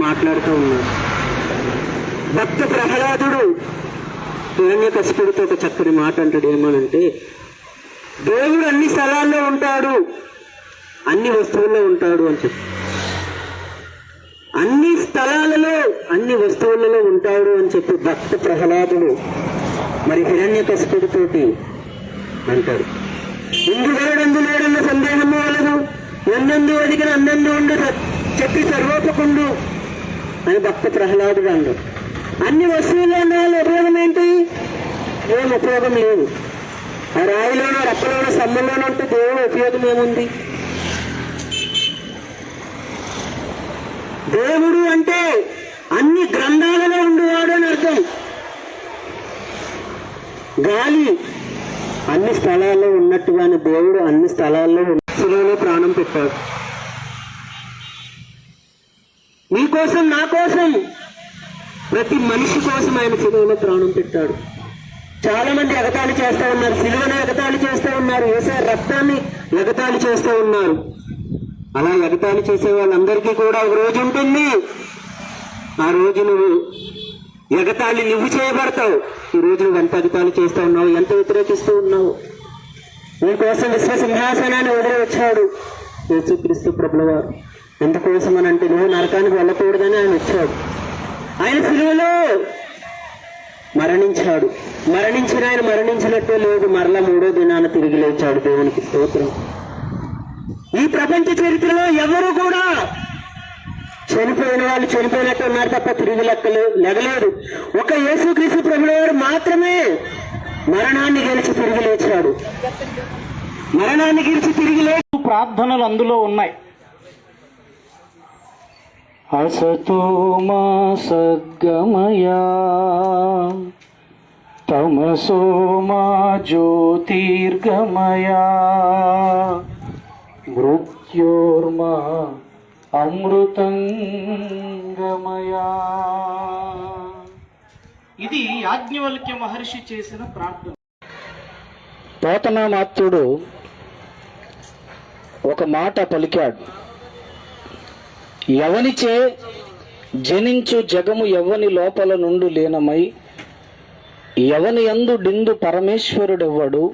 మాట్లాడుతూ ఉన్నాడు భక్త ప్రహ్లాదుడు హిరణ్య ఒక చక్కని మాట అంటాడు. ఏమనంటే దేవుడు అన్ని స్థలాల్లో ఉంటాడు అన్ని వస్తువుల్లో ఉంటాడు అని చెప్పి. అన్ని స్థలాలలో అన్ని వస్తువులలో ఉంటాడు అని చెప్పి భక్త ప్రహ్లాదుడు మరి హిరణ్య కసిపుడితోటి అంటాడు. ఇందు వేడందు లేడన్న సందేహము వలదు ఎన్నందు అడిగిన అన్నందు ఉండు చెప్పి సర్వోపకుండు అని భక్త ప్రహ్లాదుడు అండు అన్ని వస్తువుల్లో ఉన్న వాళ్ళ ఉపయోగం ఏంటి? ఏం ఉపయోగం లేదు. ఆ రాయిలోనో రప్పలోనో సమ్మలోనో ఉంటే దేవుడు ఉపయోగం ఏముంది? దేవుడు అంటే అన్ని గ్రంథాలలో ఉండేవాడు అని అర్థం. గాలి అన్ని స్థలాల్లో ఉన్నట్టుగానే దేవుడు అన్ని స్థలాల్లో శిలలో ప్రాణం పెట్టాడు. నీకోసం నా కోసం. ప్రతి మనిషి కోసం ఆయన శిలువలో ప్రాణం పెట్టాడు. చాలా మంది ఎగతాళి చేస్తూ ఉన్నారు సిలువను ఎగతాళి చేస్తూ ఉన్నారు వేసే రక్తాన్ని ఎగతాళి చేస్తూ ఉన్నారు. అలా ఎగతాళి చేసే వాళ్ళందరికీ కూడా ఒక రోజు ఉంటుంది. ఆ రోజు నువ్వు ఎగతాళి నువ్వు చేయబడతావు. ఈ రోజు నువ్వు ఎంత ఎగతాళి చేస్తూ ఉన్నావు ఎంత వ్యతిరేకిస్తూ ఉన్నావు? నీకోసం విశ్వ సింహాసనాన్ని వదిలి వచ్చాడు యేసుక్రీస్తు ప్రభుల వారు ఎందుకోసం అని అంటే నువ్వు నరకానికి వెళ్ళకూడదని ఆయన వచ్చాడు ఆయన సిలువలో మరణించాడు. మరణించిన ఆయన మరణించినట్టే లేదు మరలా మూడో దినాన తిరిగి లేచాడు దేవునికి స్తోత్రం. ఈ ప్రపంచ చరిత్రలో ఎవరు కూడా చనిపోయిన వాళ్ళు చనిపోయినట్టు ఉన్నారు తప్ప తిరిగి లెక్కలు లెగలేదు. ఒక యేసుక్రీస్తు ప్రభుల వారు మాత్రమే మరణాన్ని గెలిచి తిరిగి లేచాడు. మరణాన్ని గెలిచి తిరిగి లే ప్రార్థనలు అందులో ఉన్నాయి. అసతో మా సద్గమయా. తమసో మా జ్యోతిర్గమయా. మృత్యోర్మా అమృతంగమయా. ఇది యాజ్ఞవల్క్య మహర్షి చేసిన ప్రార్థన. పోతనామాత్యుడు ఒక మాట పలికాడు. ఎవనిచే జనించు జగము ఎవని లోపల నుండి లీనమై ఎవని ఎందు డిందు పరమేశ్వరుడెవ్వడు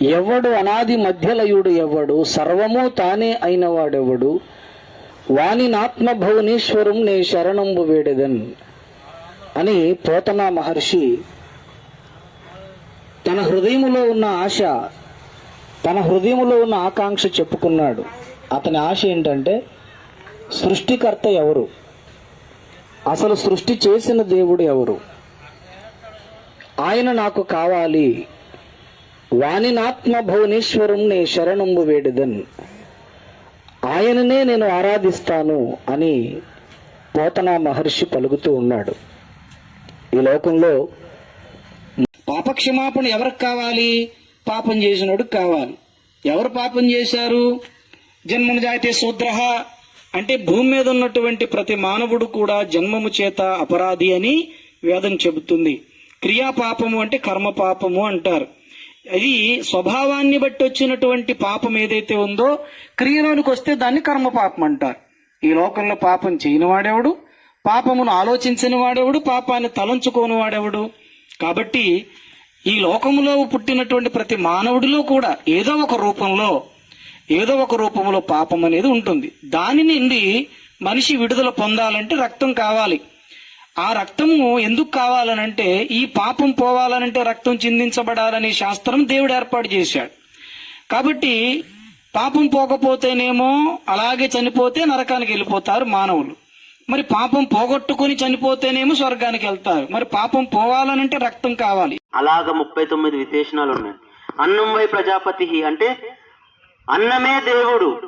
ఎవడు అనాది మధ్యలయుడు ఎవడు సర్వము తానే అయిన వాడెవడు భువనేశ్వరం నే శరణంబు వేడెదన్ అని పోతనా మహర్షి తన హృదయములో ఉన్న ఆశ తన హృదయంలో ఉన్న ఆకాంక్ష చెప్పుకున్నాడు. అతని ఆశ ఏంటంటే సృష్టికర్త ఎవరు? అసలు సృష్టి చేసిన దేవుడు ఎవరు? ఆయన నాకు కావాలి. వాణినాత్మ భువనేశ్వరం నే శరణంబు వేడిదన్. ఆయననే నేను ఆరాధిస్తాను అని పోతనా మహర్షి పలుకుతూ ఉన్నాడు. ఈ లోకంలో పాపక్షమాపణ ఎవరికి కావాలి? పాపం చేసినోడికి కావాలి. ఎవరు పాపం చేశారు? జన్మను జాయితే శూద్రహ అంటే భూమి మీద ఉన్నటువంటి ప్రతి మానవుడు కూడా జన్మము చేత అపరాధి అని వేదం చెబుతుంది. క్రియా పాపము అంటే కర్మ పాపము అంటారు. అది స్వభావాన్ని బట్టి వచ్చినటువంటి పాపం ఏదైతే ఉందో క్రియలోనికి వస్తే దాన్ని కర్మ పాపం అంటారు. ఈ లోకంలో పాపం చేయని వాడెవడు పాపమును ఆలోచించని వాడెవడు? పాపాన్ని తలంచుకోని వాడెవడు? కాబట్టి ఈ లోకములో పుట్టినటువంటి ప్రతి మానవుడిలో కూడా ఏదో ఒక రూపంలో ఏదో ఒక రూపంలో పాపం అనేది ఉంటుంది. దాని నుండి మనిషి విడుదల పొందాలంటే రక్తం కావాలి. ఆ రక్తము ఎందుకు కావాలనంటే ఈ పాపం పోవాలనంటే రక్తం చిందించబడాలని శాస్త్రం దేవుడు ఏర్పాటు చేశాడు. కాబట్టి పాపం పోకపోతేనేమో అలాగే చనిపోతే నరకానికి వెళ్ళిపోతారు మానవులు. మరి పాపం పోగొట్టుకుని చనిపోతేనేమో స్వర్గానికి వెళ్తారు. మరి పాపం పోవాలనంటే రక్తం కావాలి. అలాగ ముప్పై తొమ్మిది విశేషణాలు ఉన్నాయి. అన్నం వై ప్రజాపతి అంటే అన్నమే దేవుడు.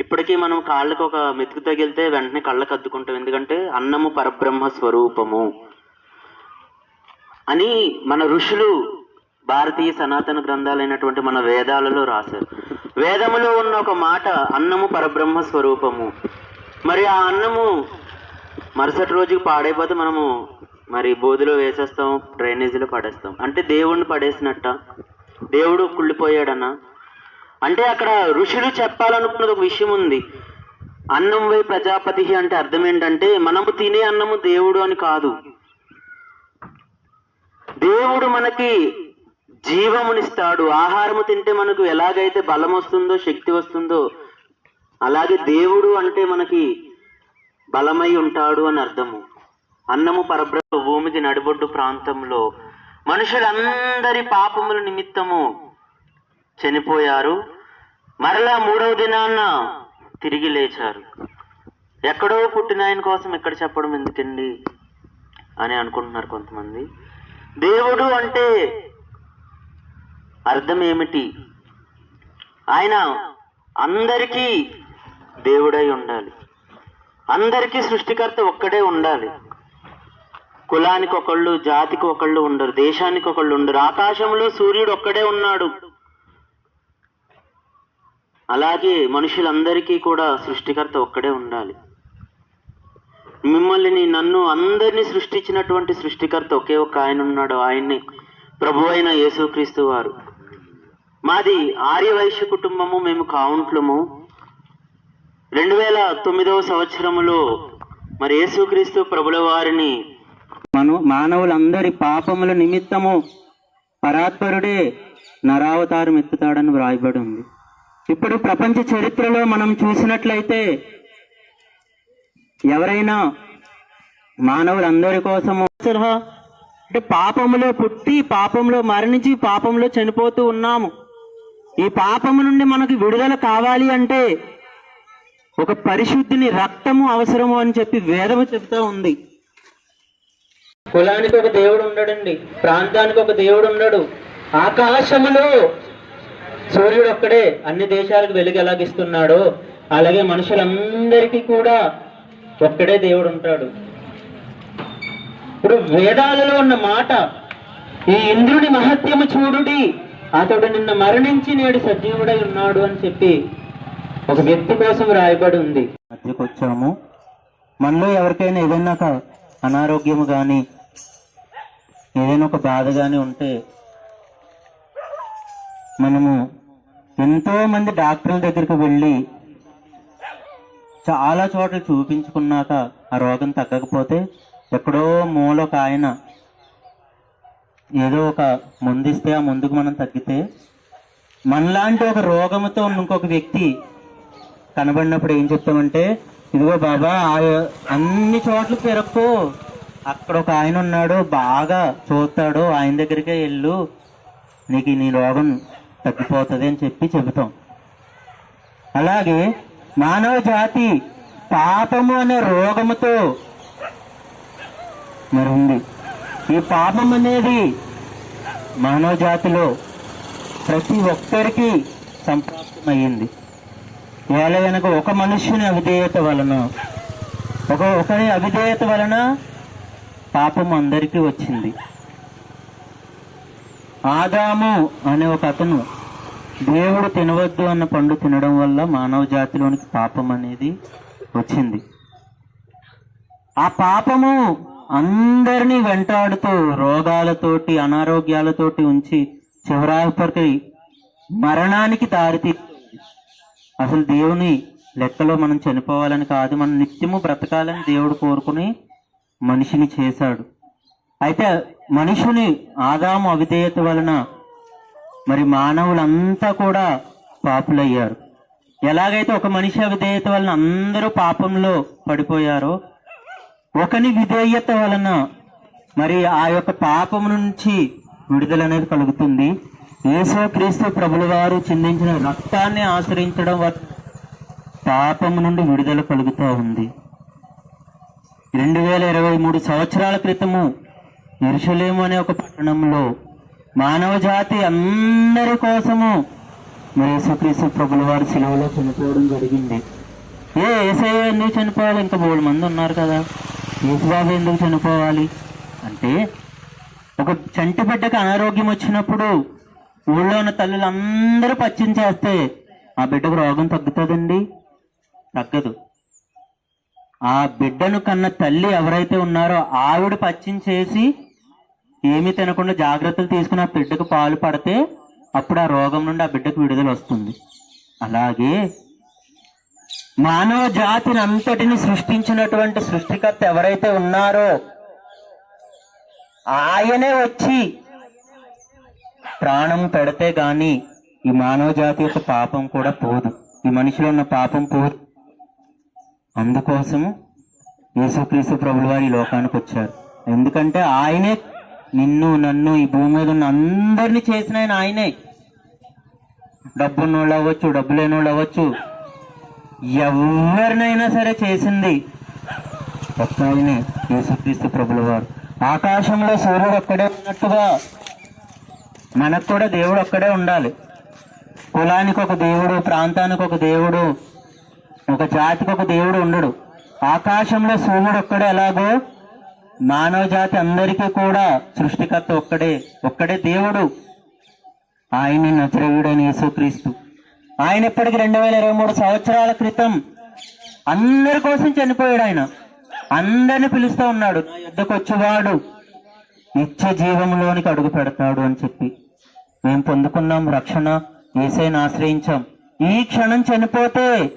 ఇప్పటికీ మనం కాళ్ళకు ఒక మెతుకు తగిలితే వెంటనే కళ్ళకు అద్దుకుంటాం. ఎందుకంటే అన్నము పరబ్రహ్మ స్వరూపము. అని మన ఋషులు భారతీయ సనాతన గ్రంథాలైనటువంటి మన వేదాలలో రాశారు. వేదములో ఉన్న ఒక మాట అన్నము పరబ్రహ్మ స్వరూపము. మరి ఆ అన్నము మరుసటి రోజుకి పాడైపోతే మనము మరి బోధిలో వేసేస్తాం డ్రైనేజీలో పడేస్తాం. అంటే దేవుణ్ణి పడేసినట్ట. దేవుడు కుళ్ళిపోయాడన్నా అంటే అక్కడ ఋషులు చెప్పాలనుకున్నది ఒక విషయం ఉంది. అన్నం వై ప్రజాపతి అంటే అర్థం ఏంటంటే మనము తినే అన్నము దేవుడు అని కాదు. దేవుడు మనకి జీవమునిస్తాడు. ఆహారము తింటే మనకు ఎలాగైతే బలం వస్తుందో శక్తి వస్తుందో అలాగే దేవుడు అంటే మనకి బలమై ఉంటాడు అని అర్థము. అన్నము పరబ్రహ్మ భూమికి నడిబొడ్డు ప్రాంతంలో మనుషులందరి పాపముల నిమిత్తము చనిపోయారు. మరలా మూడవ దినాన్న తిరిగి లేచారు. ఎక్కడో పుట్టిన ఆయన కోసం ఎక్కడ చెప్పడం ఎందుకండి అని అనుకుంటున్నారు కొంతమంది. దేవుడు అంటే అర్థం ఏమిటి? ఆయన అందరికీ దేవుడై ఉండాలి. అందరికీ సృష్టికర్త ఒక్కడే ఉండాలి. కులానికి ఒకళ్ళు జాతికి ఒకళ్ళు ఉండరు దేశానికి ఒకళ్ళు ఉండరు. ఆకాశంలో సూర్యుడు ఒక్కడే ఉన్నాడు. అలాగే మనుషులందరికీ కూడా సృష్టికర్త ఒక్కడే ఉండాలి. మిమ్మల్ని నన్ను అందరినీ సృష్టించినటువంటి సృష్టికర్త ఒకే ఒక ఆయన ఉన్నాడు. ఆయన్ని ప్రభు అయిన యేసుక్రీస్తు వారు. మాది ఆర్యవైశ్య కుటుంబము మేము కావుంట్లము. రెండు వేల తొమ్మిదవ సంవత్సరములో మరి యేసుక్రీస్తు ప్రభుల వారిని మను మానవులందరి పాపముల నిమిత్తము పరాత్పరుడే నరావతారం ఎత్తుతాడని వ్రాయబడి ఉంది. ఇప్పుడు ప్రపంచ చరిత్రలో మనం చూసినట్లయితే ఎవరైనా మానవులందరి కోసము అంటే పాపములో పుట్టి పాపంలో మరణించి పాపంలో చనిపోతూ ఉన్నాము. ఈ పాపము నుండి మనకు విడుదల కావాలి అంటే ఒక పరిశుద్ధిని రక్తము అవసరము అని చెప్పి వేదము చెప్తా ఉంది. కులానికి ఒక దేవుడు ఉండడండి ప్రాంతానికి ఒక దేవుడు ఉండడు. ఆకాశములో సూర్యుడు ఒక్కడే అన్ని దేశాలకు వెలుగు ఎలాగిస్తున్నాడో అలాగే మనుషులందరికీ కూడా ఒక్కడే దేవుడు ఉంటాడు ఇప్పుడు వేదాలలో ఉన్న మాట ఈ ఇంద్రుని మహత్యము చూడుడి అతడు నిన్న మరణించి నేడు సజీవుడై ఉన్నాడు అని చెప్పి ఒక వ్యక్తి కోసం రాయబడి ఉంది. మధ్యకు వచ్చాము మనలో ఎవరికైనా ఏదైనా ఒక అనారోగ్యము కానీ ఏదైనా ఒక బాధ కానీ ఉంటే మనము ఎంతో మంది డాక్టర్ల దగ్గరికి వెళ్ళి చాలా చోట్ల చూపించుకున్నాక ఆ రోగం తగ్గకపోతే ఎక్కడో మూల ఒక ఆయన ఏదో ఒక ముందిస్తే ఆ ముందుకు మనం తగ్గితే మనలాంటి ఒక రోగముతో ఉన్న ఇంకొక వ్యక్తి కనబడినప్పుడు ఏం చెప్తామంటే ఇదిగో బాబా ఆ- అన్ని చోట్ల తిరక్కో. అక్కడ ఒక ఆయన ఉన్నాడు బాగా చూస్తాడు. ఆయన దగ్గరికే వెళ్ళు. నీకు నీ రోగం తగ్గిపోతుంది అని చెప్పి చెబుతాం. అలాగే మానవ జాతి పాపము అనే రోగముతో మరి ఉంది ఈ పాపం అనేది మానవ జాతిలో ప్రతి ఒక్కరికి సంప్రాప్తమయ్యింది. వేళ వెనక ఒక మనుష్యుని అవిధేయత వలన ఒక ఒకరి అవిధేయత వలన పాపం అందరికీ వచ్చింది. ఆదాము అనే ఒక అతను దేవుడు తినవద్దు అన్న పండు తినడం వల్ల మానవ జాతిలోనికి పాపం అనేది వచ్చింది. ఆ పాపము అందరినీ వెంటాడుతూ రోగాలతోటి అనారోగ్యాలతోటి ఉంచి చివరాపరికి మరణానికి దారితీ అసలు దేవుని లెక్కలో మనం చనిపోవాలని కాదు మనం నిత్యము బ్రతకాలని దేవుడు కోరుకుని మనిషిని చేశాడు. అయితే మనుషుని ఆదాము అవిధేయత వలన మరి మానవులంతా కూడా పాపులయ్యారు. ఎలాగైతే ఒక మనిషి అవిధేయత వలన అందరూ పాపంలో పడిపోయారో ఒకని విధేయత వలన మరి ఆ యొక్క పాపం నుంచి విడుదల అనేది కలుగుతుంది. యేసో క్రీస్తు ప్రభుల వారు చిందించిన రక్తాన్ని ఆశ్రయించడం పాపం నుండి విడుదల కలుగుతూ ఉంది. రెండు వేల ఇరవై మూడు సంవత్సరాల క్రితము ఎరుషలేము అనే ఒక పట్టణంలో మానవ జాతి అందరి కోసము మరి యేసుక్రీస్తు ప్రభుల వారు సెలవులో చనిపోవడం జరిగింది. ఏ ఏసఐ ఎందుకు చనిపోవాలి? ఇంకా మూడు మంది ఉన్నారు కదా. యేసుబాబు ఎందుకు చనిపోవాలి? అంటే ఒక చంటి బిడ్డకు అనారోగ్యం వచ్చినప్పుడు ఊళ్ళో ఉన్న తల్లులందరూ పచ్చిం చేస్తే ఆ బిడ్డకు రోగం తగ్గుతుందండి? తగ్గదు. ఆ బిడ్డను కన్న తల్లి ఎవరైతే ఉన్నారో ఆవిడ పచ్చిం చేసి ఏమీ తినకుండా జాగ్రత్తలు తీసుకుని ఆ బిడ్డకు పాలు పడితే అప్పుడు ఆ రోగం నుండి ఆ బిడ్డకు విడుదల వస్తుంది. అలాగే మానవ జాతిని అంతటిని సృష్టించినటువంటి సృష్టికర్త ఎవరైతే ఉన్నారో ఆయనే వచ్చి ప్రాణం పెడితే గాని ఈ మానవ జాతి యొక్క పాపం కూడా పోదు. ఈ మనిషిలో ఉన్న పాపం పోదు. అందుకోసము యేసుక్రీస్తు ప్రభులు వారి ఈ లోకానికి వచ్చారు. ఎందుకంటే ఆయనే నిన్ను నన్ను ఈ భూమి మీద ఉన్న అందరినీ చేసిన ఆయన. ఆయనే డబ్బున్నోళ్ళు అవ్వచ్చు డబ్బు లేనోళ్ళు అవ్వచ్చు ఎవరినైనా సరే చేసింది ఒక్క ఆయనే యేసుక్రీస్తు ప్రభుల వారు ఆకాశంలో సూర్యుడు ఒక్కడే ఉన్నట్టుగా మనకు కూడా దేవుడు ఒక్కడే ఉండాలి. కులానికి ఒక దేవుడు ప్రాంతానికి ఒక దేవుడు ఒక జాతికి ఒక దేవుడు ఉండడు. ఆకాశంలో సూర్యుడు ఒక్కడే ఎలాగో మానవ జాతి అందరికీ కూడా సృష్టికర్త ఒక్కడే ఒక్కడే దేవుడు. ఆయన నజరేయుడైన యేసుక్రీస్తు. ఆయన ఇప్పటికి రెండు వేల ఇరవై మూడు సంవత్సరాల క్రితం అందరి కోసం చనిపోయాడు ఆయన. అందరిని పిలుస్తూ ఉన్నాడు. నా యుద్ధకు వచ్చేవాడు. నిత్య జీవంలోనికి అడుగు పెడతాడు అని చెప్పి. మేము పొందుకున్నాం రక్షణ ఏసైని ఆశ్రయించాం. ఈ క్షణం చనిపోతే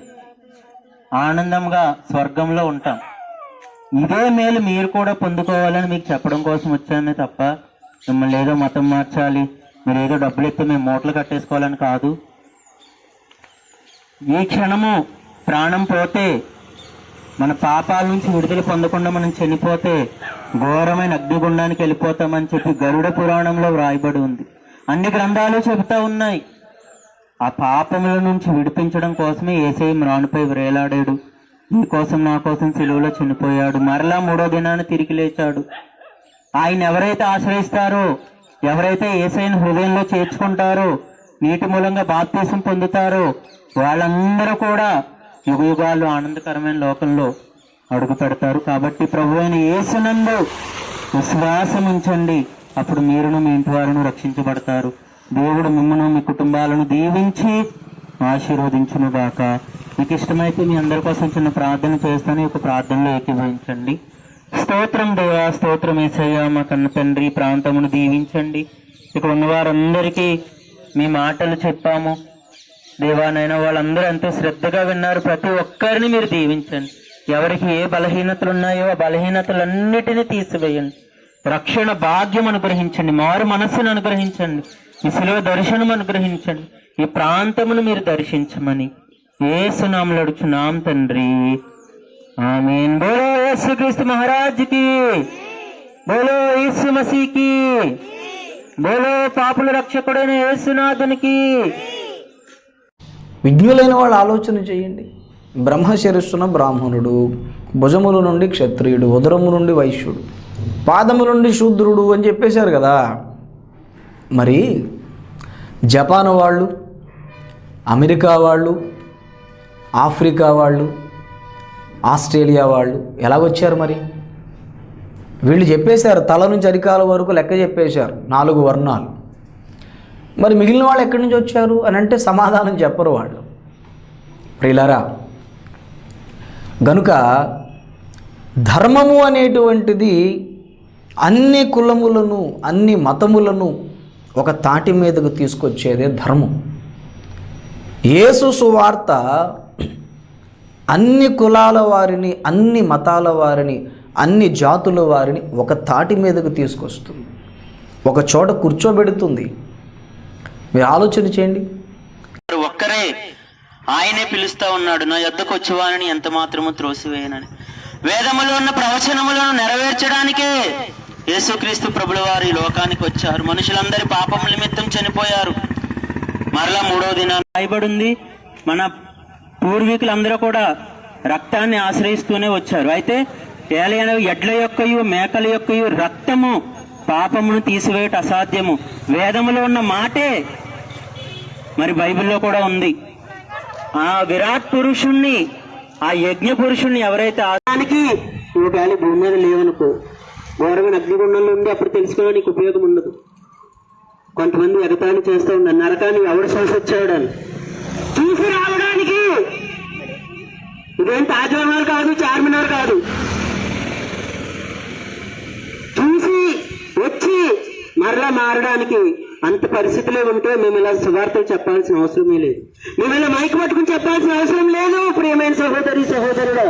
ఆనందంగా స్వర్గంలో ఉంటాం. ఇదే మేలు మీరు కూడా పొందుకోవాలని మీకు చెప్పడం కోసం వచ్చానే తప్ప మిమ్మల్ని ఏదో మతం మార్చాలి. మీరు ఏదో డబ్బులు ఎత్తి మేము మూటలు కట్టేసుకోవాలని కాదు. ఈ క్షణము ప్రాణం పోతే మన పాపాల నుంచి విడుదల పొందకుండా మనం చనిపోతే ఘోరమైన అగ్నిగుండానికి వెళ్ళిపోతామని చెప్పి గరుడ పురాణంలో వ్రాయబడి ఉంది. అన్ని గ్రంథాలు చెబుతా ఉన్నాయి. ఆ పాపముల నుంచి విడిపించడం కోసమే ఏసై మ్రాణుపై వేలాడాడు కోసం నా కోసం సెలువులో చనిపోయాడు. మరలా మూడో దినాన్ని తిరిగి లేచాడు. ఆయన ఎవరైతే ఆశ్రయిస్తారో ఎవరైతే ఏసైన హృదయంలో చేర్చుకుంటారో నీటి మూలంగా బాప్తీసం పొందుతారో వాళ్ళందరూ కూడా యుగ యుగాలు ఆనందకరమైన లోకంలో అడుగు పెడతారు. కాబట్టి ప్రభు అయిన ఏసునందు విశ్వాసం ఉంచండి అప్పుడు మీరును మీ ఇంటి వారును రక్షించబడతారు. దేవుడు మిమ్మను మీ కుటుంబాలను దీవించి ఆశీర్వదించును గాక మీకు ఇష్టమైతే మీ అందరి కోసం చిన్న ప్రార్థన చేస్తాను. ఈ యొక్క ప్రార్థనలో ఏకీభవించండి. స్తోత్రం దేవా స్తోత్రం ఏసయ్య. మా కన్న తండ్రి ప్రాంతమును దీవించండి. ఇక్కడ ఉన్న వారందరికీ మీ మాటలు చెప్పాము. దేవానైనా వాళ్ళందరూ ఎంతో శ్రద్ధగా విన్నారు. ప్రతి ఒక్కరిని మీరు దీవించండి. ఎవరికి ఏ బలహీనతలు ఉన్నాయో ఆ బలహీనతలన్నిటినీ తీసివేయండి. రక్షణ భాగ్యం అనుగ్రహించండి. మారు మనస్సును అనుగ్రహించండి. ఈ శిలువ దర్శనం అనుగ్రహించండి. ఈ ప్రాంతమును మీరు దర్శించమని. ఏసునామలు అడుచున్నాం తండ్రి. ఆమెన్. బోలో యేసుక్రీస్తు క్రీస్తు కి బోలో యేసు మసీకి. బోలో పాపుల రక్షకుడైన యేసునాథునికి. విజ్ఞులైన వాళ్ళు ఆలోచన చేయండి. బ్రహ్మశిరస్సున బ్రాహ్మణుడు భుజముల నుండి క్షత్రియుడు ఉదరము నుండి వైశ్యుడు పాదము నుండి శూద్రుడు అని చెప్పేశారు కదా. మరి జపాన్ వాళ్ళు అమెరికా వాళ్ళు ఆఫ్రికా వాళ్ళు ఆస్ట్రేలియా వాళ్ళు ఎలాగొచ్చారు మరి? వీళ్ళు చెప్పేశారు తల నుంచి అరికాల వరకు లెక్క చెప్పేశారు నాలుగు వర్ణాలు. మరి మిగిలిన వాళ్ళు ఎక్కడి నుంచి వచ్చారు అని అంటే సమాధానం చెప్పరు వాళ్ళు. ప్రియులరా గనుక ధర్మము అనేటువంటిది అన్ని కులములను అన్ని మతములను ఒక తాటి మీదకు తీసుకొచ్చేదే ధర్మం. యేసు సువార్త అన్ని కులాల వారిని అన్ని మతాల వారిని అన్ని జాతుల వారిని ఒక తాటి మీదకు తీసుకొస్తుంది. ఒక చోట కూర్చోబెడుతుంది. మీరు ఆలోచన చేయండి. ఒక్కరే ఆయనే పిలుస్తా ఉన్నాడు. నా యొద్దకు వచ్చేవారిని ఎంత మాత్రము త్రోసివేయనని. వేదములో ఉన్న ప్రవచనములను నెరవేర్చడానికే యేసుక్రీస్తు ప్రభుల వారి లోకానికి వచ్చారు. మనుషులందరి పాపం నిమిత్తం చనిపోయారు. మరలా మూడో దినాన్ని రాయబడింది. మన పూర్వీకులందరూ కూడా రక్తాన్ని ఆశ్రయిస్తూనే వచ్చారు. అయితే ఏలైన ఎడ్ల యొక్కయు మేకల యొక్కయు రక్తము పాపమును తీసివేయట అసాధ్యము. వేదములో ఉన్న మాటే మరి బైబిల్లో కూడా ఉంది. ఆ విరాట్ పురుషుణ్ణి ఆ యజ్ఞ పురుషుణ్ణి ఎవరైతే ఆదానికి ఒకవేళ భూమి మీద లేవనుకో ఘోరమైన అగ్నిగుండంలో ఉంది అప్పుడు తెలుసుకోవడానికి ఉపయోగం ఉండదు కొంతమంది ఎగతాళి చేస్తూ ఉన్నారు. నరకాన్ని ఎవడు శ్వాసొచ్చాడని చూసి రావడానికి ఇదేం తాజ్మహల్ కాదు చార్మినార్ కాదు. చూసి వచ్చి మరలా మారడానికి అంత పరిస్థితిలో ఉంటే మేము ఇలా సువార్తలు చెప్పాల్సిన అవసరమే లేదు. మేము ఇలా మైక్ పట్టుకుని చెప్పాల్సిన అవసరం లేదు ప్రియమైన సహోదరి సహోదరుడు.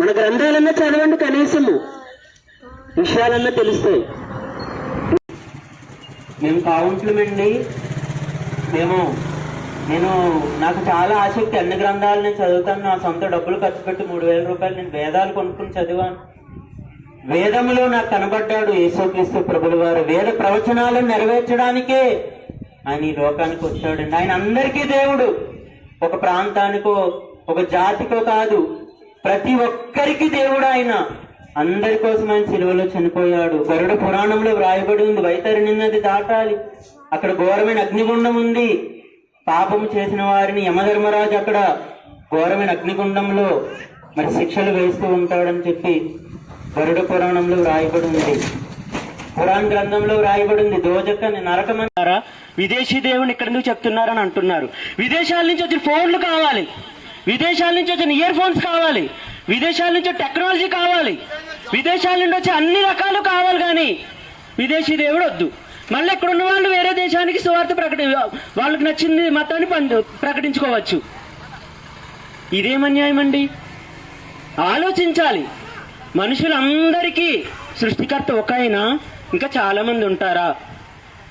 మన గ్రంథాలన్నా చదవండి కనీసము. విషయాలన్నా తెలుస్తాయి. మేము కావుంట్లమండి మేము నేను నాకు చాలా ఆసక్తి. అన్ని గ్రంథాలు నేను చదువుతాను. నా సొంత డబ్బులు ఖర్చు పెట్టి మూడు వేల రూపాయలు నేను వేదాలు కొనుక్కుని చదివాను. వేదములో నాకు కనబడ్డాడు యేసుక్రీస్తు ప్రభులు వారు. వేద ప్రవచనాలను నెరవేర్చడానికే ఆయన ఈ లోకానికి వచ్చాడండి. ఆయన అందరికీ దేవుడు. ఒక ప్రాంతానికో ఒక జాతికో కాదు. ప్రతి ఒక్కరికి దేవుడు ఆయన. అందరి కోసం ఆయన సిలువలో చనిపోయాడు. గరుడ పురాణంలో వ్రాయబడి ఉంది వైతరిని నది దాటాలి. అక్కడ ఘోరమైన అగ్నిగుండం ఉంది. పాపము చేసిన వారిని యమధర్మరాజు అక్కడ ఘోరమైన అగ్నిగుండంలో మరి శిక్షలు వేస్తూ ఉంటాడని చెప్పి గరుడ పురాణంలో వ్రాయబడి ఉంది. పురాణ గ్రంథంలో వ్రాయబడి ఉంది. నరకమన్నారా విదేశీ దేవుని ఇక్కడ నుంచి చెప్తున్నారని అంటున్నారు. విదేశాల నుంచి వచ్చిన ఫోన్లు కావాలి. విదేశాల నుంచి వచ్చిన ఇయర్ ఫోన్స్ కావాలి. విదేశాల నుంచి టెక్నాలజీ కావాలి. విదేశాల నుండి వచ్చే అన్ని రకాలు కావాలి కానీ విదేశీ దేవుడు వద్దు. మళ్ళీ ఇక్కడ ఉన్న వాళ్ళు వేరే దేశానికి సువార్త ప్రకటి వాళ్ళకి నచ్చింది మతాన్ని ప్రకటించుకోవచ్చు. ఇదేం అన్యాయం అండి? ఆలోచించాలి. మనుషులందరికీ సృష్టికర్త ఒక అయినా ఇంకా చాలామంది ఉంటారా?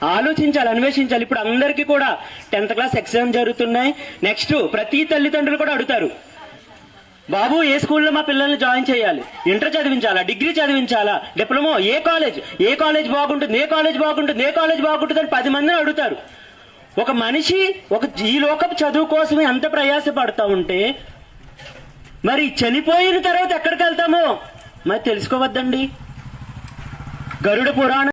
ఆలోచించాలి అన్వేషించాలి. ఇప్పుడు అందరికీ కూడా టెన్త్ క్లాస్ ఎగ్జామ్ జరుగుతున్నాయి. నెక్స్ట్ ప్రతి తల్లిదండ్రులు కూడా అడుగుతారు. బాబు ఏ స్కూల్లో మా పిల్లల్ని జాయిన్ చేయాలి? ఇంటర్ చదివించాలా? డిగ్రీ చదివించాలా? డిప్లొమా? ఏ కాలేజ్? ఏ కాలేజ్ బాగుంటుంది? ఏ కాలేజ్ బాగుంటుంది? ఏ కాలేజ్ బాగుంటుంది అని పది మందిని అడుగుతారు. ఒక మనిషి ఒక ఈ లోకపు చదువు కోసమే అంత ప్రయాసపడతా ఉంటే మరి చనిపోయిన తర్వాత ఎక్కడికి వెళ్తామో? మరి తెలుసుకోవద్దండి. గరుడ పురాణం